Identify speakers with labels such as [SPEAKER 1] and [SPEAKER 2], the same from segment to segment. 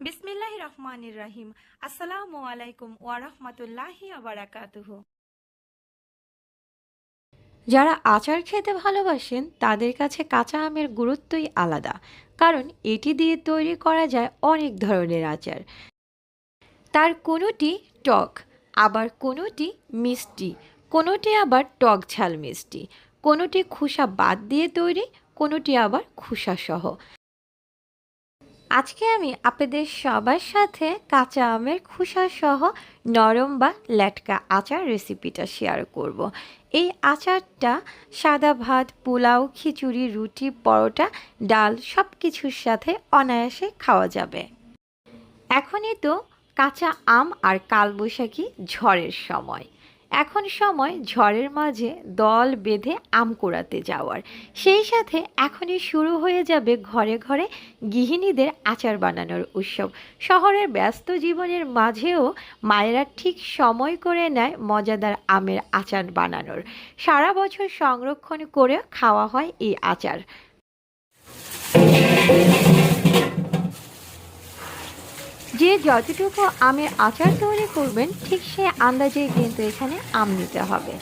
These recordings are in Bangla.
[SPEAKER 1] বিসমিল্লাহ রহমানির রাহিম আসসালামু আলাইকুম ওয়া রাহমাতুল্লাহি ওয়া বারাকাতুহু।
[SPEAKER 2] যারা আচার খেতে ভালোবাসেন, তাদের কাছে কাঁচা আমের গুরুত্বই আলাদা, কারণ এটি দিয়ে তৈরি করা যায় অনেক ধরনের আচার। তার কোনোটি টক, আবার কোনোটি মিষ্টি, কোনোটি আবার টক ঝাল মিষ্টি, কোনোটি খোসা বাদ দিয়ে তৈরি, কোনোটি আবার খোসা সহ। আজকে আমি আপনাদের সবার সাথে কাঁচা আমের খোসা সহ নরম বা ল্যাটকা আচার রেসিপিটা শেয়ার করব। এই আচারটা সাদা ভাত, পোলাও, খিচুড়ি, রুটি, পরোটা, ডাল সব কিছুর সাথে অনায়াসে খাওয়া যাবে এখনই তো কাঁচা আম আর কালবৈশাখী ঝড়ের সময় এখন সময় ঝড়ের মাঝে দল বেঁধে আম কুড়াতে যাওয়ার। সেই সাথে এখনই শুরু হয়ে যাবে ঘরে ঘরে গৃহিণীদের আচার বানানোর উৎসব। শহরের ব্যস্ত জীবনের মাঝেও মায়েরা ঠিক সময় করে নেয় মজাদার আমের আচার বানানোর। সারা বছর সংরক্ষণ করে খাওয়া হয় এই আচার। যে যতটুকু আমের আচার তৈরি করবেন, ঠিক সে আন্দাজেই কিন্তু এখানে আম নিতে হবে।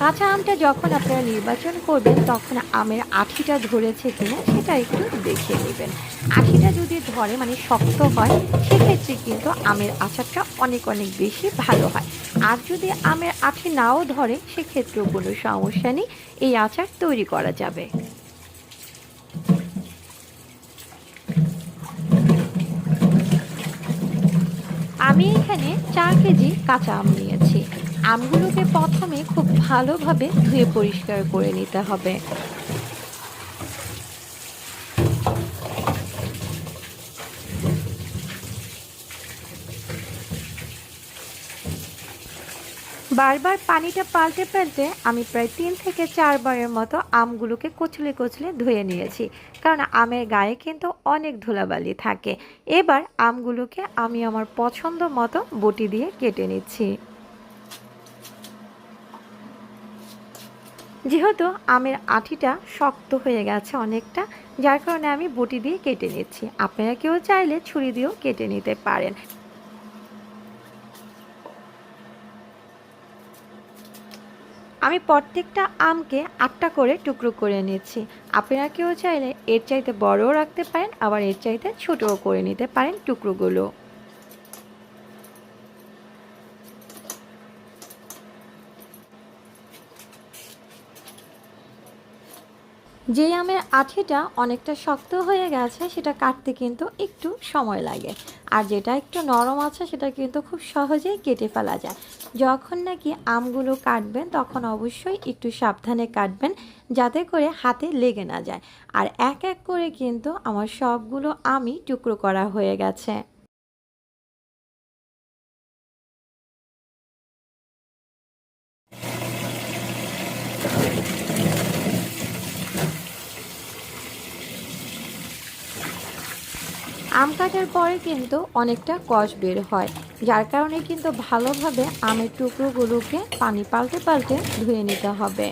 [SPEAKER 2] কাঁচা আমটা যখন আপনারা নির্বাচন করবেন, তখন আমের আঠিটা ধরেছে কিনা, সেটা একটু দেখিয়ে নেবেন আঠিটা যদি ধরে মানে শক্ত হয়, সেক্ষেত্রে কিন্তু আমের আচারটা অনেক অনেক বেশি ভালো হয়। আর যদি আমের আঠি নাও ধরে সেক্ষেত্রেও কোনো সমস্যা নেই, এই আচার তৈরি করা যাবে। আমি এখানে চার কেজি কাঁচা আম নিয়েছি। আমগুলোকে প্রথমে খুব ভালোভাবে ধুয়ে পরিষ্কার করে নিতে হবে। বারবার পানিটা পাল্টে পাল্টে আমি প্রায় তিন থেকে চারবারের মতো আমগুলোকে কচলে কচলে ধুয়ে নিয়েছি। কারণ আমের গায়ে কিন্তু অনেক ধুলাবালি থাকে। এবার আমগুলোকে আমি আমার পছন্দ মতো বটি দিয়ে কেটে নিচ্ছি। যেহেতু আমের আঠিটা শক্ত হয়ে গেছে অনেকটা, যার কারণে আমি বটি দিয়ে কেটে নিচ্ছি। আপনারা কেউ চাইলে ছুরি দিয়েও কেটে নিতে পারেন। আমি প্রত্যেকটা আমকে আটটা করে টুকরো করে নিয়েছি। আপনারা কেউ চাইলে এর চাইতে বড়ও রাখতে পারেন, আবার এর চাইতে ছোটও করে নিতে পারেন টুকরোগুলো। যে আমের আঠিটা অনেকটা শক্ত হয়ে গেছে, সেটা কাটতে কিন্তু একটু সময় লাগে। আর যেটা একটু নরম আছে, সেটা কিন্তু খুব সহজেই কেটে ফেলা যায়। যখন নাকি আমগুলো কাটবেন, তখন অবশ্যই একটু সাবধানে কাটবেন, যাতে করে হাতে লেগে না যায়। আর এক এক করে কিন্তু আমার সবগুলো আমি টুকরো করা হয়ে গেছে। আম কাটার পরে কিন্তু অনেকটা কষ বের হয়, যার কারণে কিন্তু ভালোভাবে আমের টুকরোগুলোকে পানি পাল্টে পাল্টে ধুয়ে নিতে হবে।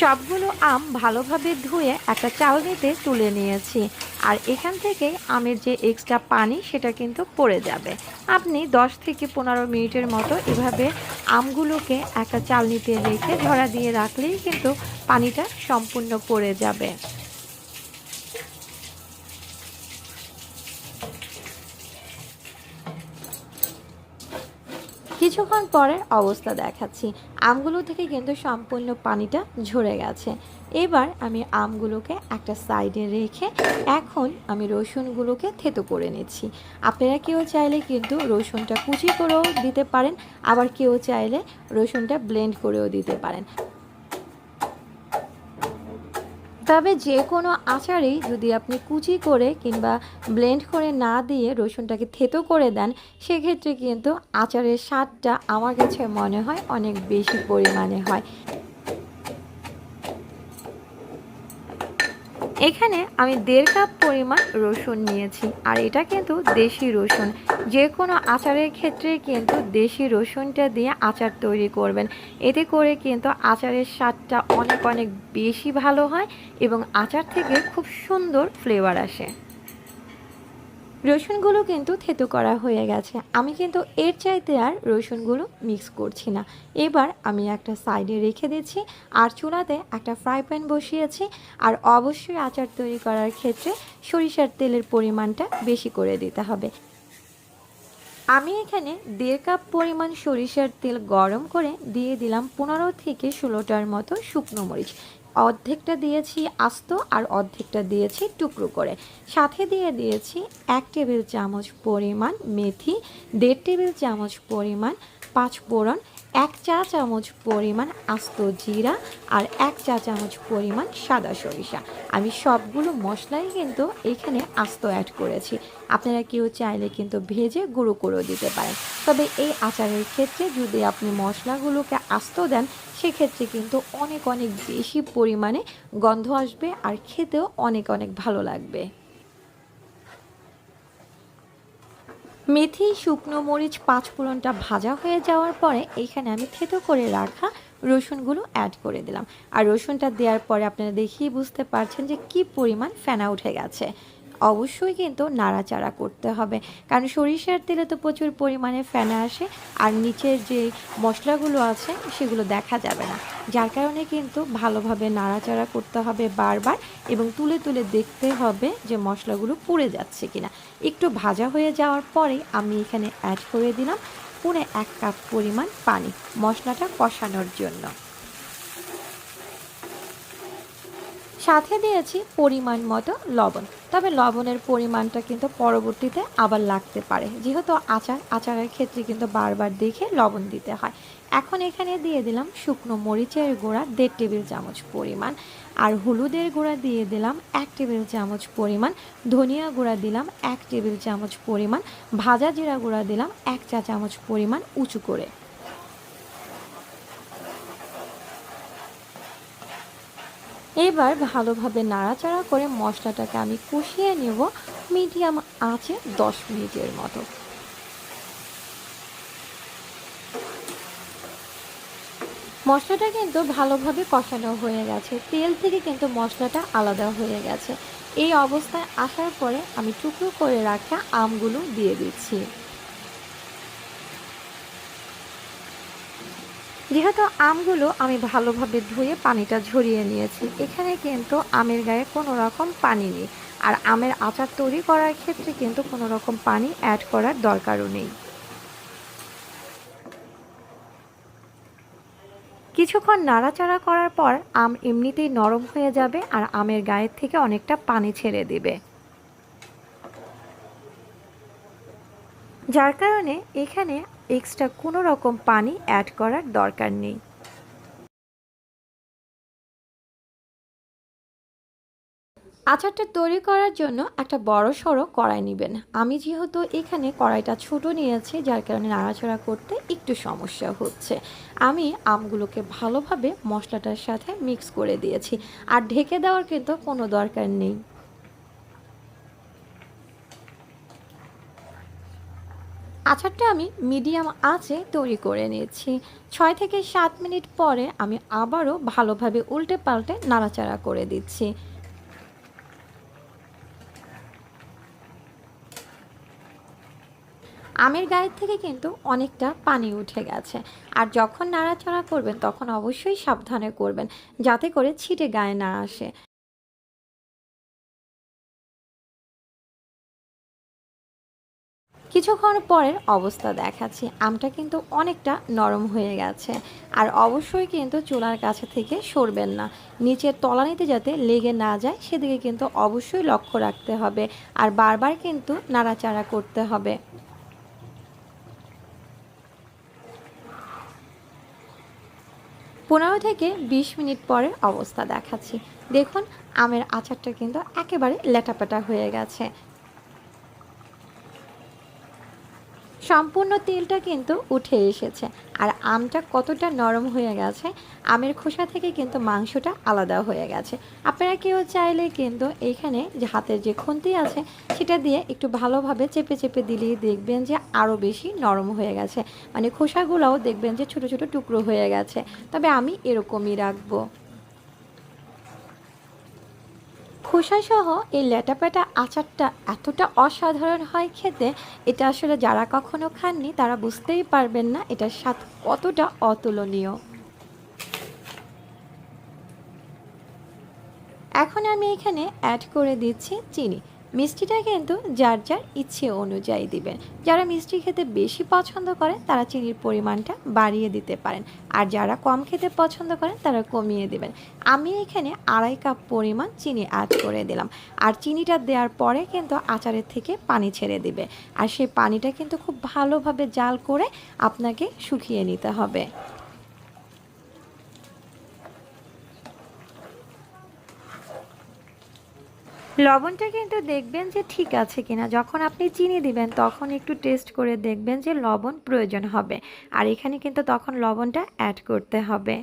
[SPEAKER 2] সবগুলো আম ভালোভাবে ধুয়ে একটা চালনিতে তুলে নিয়েছি। আর এখান থেকে আমের যে এক্সট্রা পানি সেটা কিন্তু পড়ে যাবে। আপনি 10 থেকে পনেরো মিনিটের মতো এভাবে আমগুলোকে একটা চালনিতে রেখে ধরা দিয়ে রাখলেই কিন্তু পানিটা সম্পূর্ণ পড়ে যাবে। কিছুক্ষণ পরের অবস্থা দেখাচ্ছি। আমগুলো থেকে কিন্তু সম্পূর্ণ পানিটা ঝরে গেছে। এবার আমি আমগুলোকে একটা সাইডে রেখে এখন আমি রসুনগুলোকে থেতো করে নিচ্ছি। আপনারা কেউ চাইলে কিন্তু রসুনটা কুচি করেও দিতে পারেন, আবার কেউ চাইলে রসুনটা ব্লেন্ড করেও দিতে পারেন। তবে যে কোনো আচারেই যদি আপনি কুচি করে কিংবা ব্লেন্ড করে না দিয়ে রসুনটাকে থেতো করে দেন, সেক্ষেত্রে কিন্তু আচারের স্বাদটা আমার কাছে মনে হয় অনেক বেশি পরিমাণে হয়। এখানে আমি দেড় কাপ পরিমাণ রসুন নিয়েছি, আর এটা কিন্তু দেশি রসুন। যে কোনো আচারের ক্ষেত্রে কিন্তু দেশি রসুনটা দিয়ে আচার তৈরি করবেন। এতে করে কিন্তু আচারের স্বাদটা অনেক অনেক বেশি ভালো হয় এবং আচার থেকে খুব সুন্দর ফ্লেভার আসে। রসুনগুলো কিন্তু থেতো করা হয়ে গেছে। আমি কিন্তু এর চাইতে আর রসুনগুলো মিক্স করছি না। এবার আমি একটা সাইডে রেখে দিচ্ছি আর চুলাতে একটা ফ্রাই প্যান বসিয়েছি আর অবশ্যই আচার তৈরি করার ক্ষেত্রে সরিষার তেলের পরিমাণটা বেশি করে দিতে হবে। আমি এখানে দেড় কাপ পরিমাণ সরিষার তেল গরম করে দিয়ে দিলাম পনেরো থেকে ষোলোটার মতো শুকনো মরিচ। অর্ধেকটা দিয়েছি আস্ত আর অর্ধেকটা দিয়েছি টুকরো করে। সাথে দিয়ে দিয়েছি এক টেবিল চামচ পরিমাণ মেথি, দেড় টেবিল চামচ পরিমাণ পাঁচ ফোড়ন এক চা চামচ পরিমাণ আস্ত জিরা আর এক চা চামচ পরিমাণ সাদা সরিষা। আমি সবগুলো মশলাই কিন্তু এখানে আস্ত অ্যাড করেছি। আপনারা কেউ চাইলে কিন্তু ভেজে গুঁড়ো করেও দিতে পারেন। তবে এই আচারের ক্ষেত্রে যদি আপনি মশলাগুলোকে আস্ত দেন, সেক্ষেত্রে কিন্তু অনেক অনেক বেশি পরিমাণে গন্ধ আসবে আর খেতেও অনেক অনেক ভালো লাগবে। মেথি, শুকনো মরিচ, পাঁচ ফোড়নটা ভাজা হয়ে যাওয়ার পরে এখানে আমি থেতো করে রাখা রসুনগুলো অ্যাড করে দিলাম। আর রসুনটা দেওয়ার পরে আপনারা দেখেই বুঝতে পারছেন যে কি পরিমাণ ফেনা উঠে গেছে। অবশ্যই কিন্তু নাড়াচাড়া করতে হবে। কারণ সরিষার তেলে তো প্রচুর পরিমাণে ফেনা আসে আর নিচের যে মশলাগুলো আছে সেগুলো দেখা যাবে না। যার কারণে কিন্তু ভালোভাবে নাড়াচাড়া করতে হবে বারবার এবং তুলে তুলে দেখতে হবে যে মশলাগুলো পুড়ে যাচ্ছে কিনা। একটু ভাজা হয়ে যাওয়ার পরে আমি এখানে অ্যাড করে দিলাম। পুনে এক কাপ পরিমাণ পানি, মশলাটা কষানোর জন্য। সাথে দিয়েছি পরিমাণ মতো লবণ। তবে লবণের পরিমাণটা কিন্তু পরবর্তীতে আবার লাগতে পারে। যেহেতু আচার, আচারের ক্ষেত্রে কিন্তু বারবার দেখে লবণ দিতে হয়। এখন এখানে দিয়ে দিলাম শুকনো মরিচের গুঁড়া দেড় টেবিল চামচ পরিমাণ। আর হলুদের গুঁড়া দিয়ে দিলাম এক টেবিল চামচ পরিমাণ। ধনিয়া গুঁড়া দিলাম এক টেবিল চামচ পরিমাণ। ভাজা জিরা গুঁড়া দিলাম এক চা চামচ পরিমাণ উঁচু করে। এবার ভালোভাবে নাড়াচাড়া করে মশলাটাকে আমি কষিয়ে নেব। মিডিয়াম আঁচে দশ মিনিটের মতো। মশলাটা কিন্তু ভালোভাবে কষানো হয়ে গেছে। তেল থেকে কিন্তু মশলাটা আলাদা হয়ে গেছে। এই অবস্থায় আসার পরে আমি টুকরো করে রাখা আমগুলো দিয়ে দিচ্ছি। যেহেতু আমগুলো আমি ভালোভাবে ধুয়ে পানিটা ঝরিয়ে নিয়েছি, এখানে কিন্তু আমের গায়ে কোনো রকম পানি নেই। আর আমের আচার তৈরি করার ক্ষেত্রে কিন্তু কোনো রকম পানি অ্যাড করার দরকারও নেই। কিছুক্ষণ নাড়াচাড়া করার পর আম এমনিতেই নরম হয়ে যাবে আর আমের গায়ের থেকে অনেকটা পানি ছেড়ে দেবে। যার কারণে এখানে এক্সট্রা কোনো রকম পানি অ্যাড করার দরকার নেই। আচারটা তৈরি করার জন্য একটা বড় সড়ো কড়াই নেবেন। আমি যেহেতু এখানে কড়াইটা ছোট নিয়েছি, যার কারণে নাড়াচাড়া করতে একটু সমস্যা হচ্ছে। আমি আমগুলোকে ভালোভাবে মশলাটার সাথে মিক্স করে দিয়েছি। আর ঢেকে দেওয়ার কিন্তু কোনো দরকার নেই। আচারটা আমি মিডিয়াম আঁচে তৈরি করে নিয়েছি। ছয় থেকে সাত মিনিট পরে আমি আবারও ভালোভাবে উল্টে পাল্টে নাড়াচাড়া করে দিচ্ছি। আমের গায়ের থেকে কিন্তু অনেকটা পানি উঠে গেছে। আর যখন নাড়াচাড়া করবেন, তখন অবশ্যই সাবধানে করবেন, যাতে করে ছিটে গায়ে না আসে। কিছুক্ষণ পরের অবস্থা দেখাচ্ছি। আমটা কিন্তু অনেকটা নরম হয়ে গেছে। আর অবশ্যই কিন্তু চুলার কাছে থেকে সরবেন না। নিচের তলানিতে যাতে লেগে না যায়, সেদিকে কিন্তু অবশ্যই লক্ষ্য রাখতে হবে। আর বারবার কিন্তু নাড়াচাড়া করতে হবে। পনেরো থেকে বিশ মিনিট পরে অবস্থা দেখাচ্ছি। দেখুন, আমের আচারটা কিন্তু একেবারে লেটাপেটা হয়ে গেছে। সম্পূর্ণ তেলটা কিন্তু উঠে এসেছে। আর আমটা কতটা নরম হয়ে গেছে, আমের খোসা থেকে কিন্তু মাংসটা আলাদা হয়ে গেছে। আপনারা কেউ চাইলে কিন্তু এইখানে যে হাতের যে খুন্তি আছে, সেটা দিয়ে একটু ভালোভাবে চেপে চেপে দিলেই দেখবেন যে আরও বেশি নরম হয়ে গেছে। মানে খোসাগুলোও দেখবেন যে ছোট ছোট টুকরো হয়ে গেছে। তবে আমি এরকমই রাখব। খোসাসহ এই ল্যাটাপ্যাটা আচারটা এতটা অসাধারণ হয় খেতে, এটা আসলে যারা কখনো খাননি তারা বুঝতেই পারবেন না এটার স্বাদ কতটা অতুলনীয়। এখন আমি এখানে অ্যাড করে দিচ্ছি চিনি। মিষ্টিটা কিন্তু যার যার ইচ্ছে অনুযায়ী দিবেন। যারা মিষ্টি খেতে বেশি পছন্দ করেন তারা চিনির পরিমাণটা বাড়িয়ে দিতে পারেন। আর যারা কম খেতে পছন্দ করেন, তারা কমিয়ে দেবেন। আমি এখানে আড়াই কাপ পরিমাণ চিনি অ্যাড করে দিলাম। আর চিনিটা দেওয়ার পরে কিন্তু আচারের থেকে পানি ছেড়ে দিবে। আর সেই পানিটা কিন্তু খুব ভালোভাবে জাল করে আপনাকে শুকিয়ে নিতে হবে। লবণটা কিন্তু দেখবেন যে ঠিক আছে কিনা। যখন আপনি চিনি দিবেন, তখন একটু টেস্ট করে দেখবেন যে লবণ প্রয়োজন হবে। আর এখানে কিন্তু তখন লবণটা অ্যাড করতে হবে।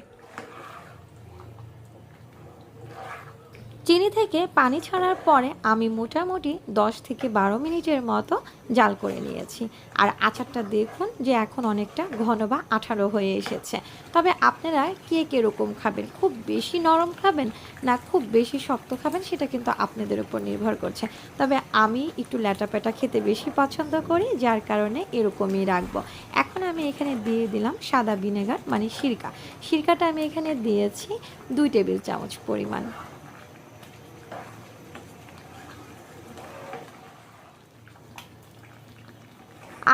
[SPEAKER 2] চিনি থেকে পানি ছাড়ার পরে আমি মোটামুটি 10 থেকে বারো মিনিটের মতো জাল করে নিয়েছি। আর আচারটা দেখুন যে এখন অনেকটা ঘন বা আঠালো হয়ে এসেছে। তবে আপনারা কে কীরকম খাবেন? খুব বেশি নরম খাবেন না খুব বেশি শক্ত খাবেন সেটা কিন্তু আপনাদের উপর নির্ভর করছে। তবে আমি একটু ল্যাটাপ্যাটা খেতে বেশি পছন্দ করি, যার কারণে এরকমই রাখব। এখন আমি এখানে দিয়ে দিলাম সাদা ভিনেগার মানে সিরকা। সিরকাটা আমি এখানে দিয়েছি দুই টেবিল চামচ পরিমাণ।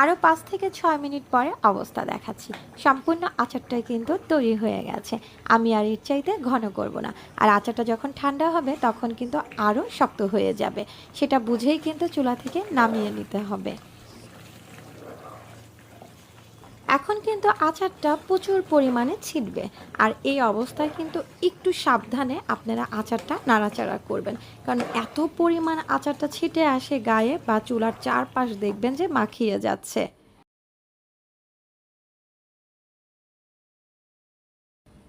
[SPEAKER 2] আরও পাঁচ থেকে ছয় মিনিট পরে অবস্থা দেখাচ্ছি। সম্পূর্ণ আচারটাই কিন্তু তৈরি হয়ে গেছে। আমি আর এর চাইতে ঘন করব না। আর আচারটা যখন ঠান্ডা হবে, তখন কিন্তু আরও শক্ত হয়ে যাবে। সেটা বুঝেই কিন্তু চুলা থেকে নামিয়ে নিতে হবে। এখন কিন্তু আচারটা প্রচুর পরিমাণে ছিটবে। আর এই অবস্থায় কিন্তু একটু সাবধানে আপনারা আচারটা নাড়াচাড়া করবেন। কারণ এত পরিমাণ আচারটা ছিটে আসে গায়ে বা চুলার চারপাশ দেখবেন যে মাখিয়ে যাচ্ছে।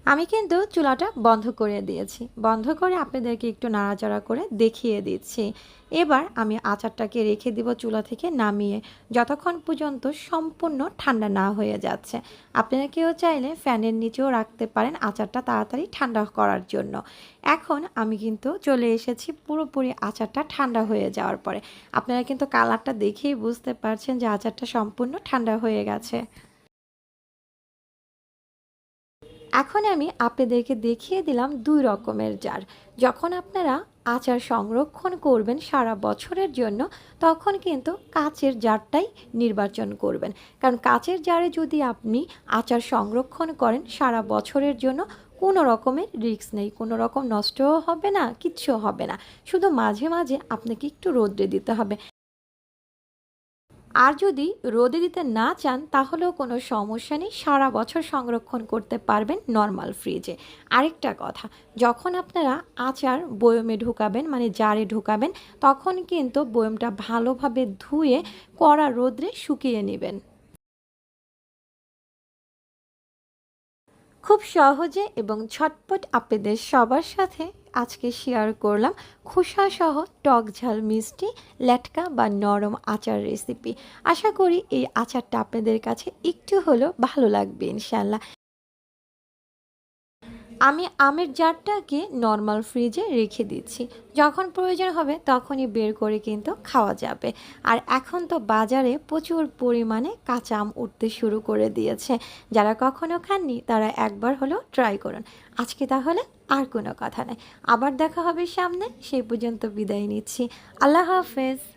[SPEAKER 2] আমি কিন্তু চুলাটা বন্ধ করে দিয়েছি। বন্ধ করে আপনাদেরকে একটু নাড়াচাড়া করে দেখিয়ে দিচ্ছি। এবার আমি আচারটাকে রেখে দিব চুলা থেকে নামিয়ে। যতক্ষণ পর্যন্ত সম্পূর্ণ ঠান্ডা না হয়ে যাচ্ছে। আপনারা কেউ চাইলে ফ্যানের নিচেও রাখতে পারেন আচারটা তাড়াতাড়ি ঠান্ডা করার জন্য। এখন আমি কিন্তু চলে এসেছি পুরোপুরি আচারটা ঠান্ডা হয়ে যাওয়ার পরে। আপনারা কিন্তু কালারটা দেখেই বুঝতে পারছেন যে আচারটা সম্পূর্ণ ঠান্ডা হয়ে গেছে। এখন আমি আপনাদেরকে দেখিয়ে দিলাম দুই রকমের জার। যখন আপনারা আচার সংরক্ষণ করবেন সারা বছরের জন্য, তখন কিন্তু কাচের জারটাই নির্বাচন করবেন। কারণ কাচের জারে যদি আপনি আচার সংরক্ষণ করেন সারা বছরের জন্য, কোনো রকমের রিস্ক নেই, কোনো রকম নষ্টও হবে না, কিচ্ছু হবে না। শুধু মাঝে মাঝে আপনাকে একটু রোদ্রে দিতে হবে। আর যদি রোদে দিতে না চান, তাহলেও কোনো সমস্যা নেই। সারা বছর সংরক্ষণ করতে পারবেন নর্মাল ফ্রিজে। আরেকটা কথা, যখন আপনারা আচার বয়মে ঢুকাবেন মানে জারে ঢুকাবেন, তখন কিন্তু বয়মটা ভালোভাবে ধুয়ে কড়া রোদ্রে শুকিয়ে নেবেন। খুব সহজে এবং ঝটপট আপনাদের সবার সাথে আজকে শেয়ার করলাম খোসাসহ টক ঝাল মিষ্টি ল্যাটকা বা নরম আচার রেসিপি আশা করি এই আচারটা আপনাদের কাছে একটু হলেও ভালো লাগবে ইনশাল্লাহ আমি আমের জারটাকে নর্মাল ফ্রিজে রেখে দিচ্ছি। যখন প্রয়োজন হবে তখনই বের করে কিন্তু খাওয়া যাবে। আর এখন তো বাজারে প্রচুর পরিমাণে কাঁচা আম উঠতে শুরু করে দিয়েছে। যারা কখনো খাননি তারা একবার হলেও ট্রাই করুন। আজকে তাহলে আর কোনো কথা নেই আবার দেখা হবে সামনে। সেই পর্যন্ত বিদায় নিচ্ছি। আল্লাহ হাফেজ।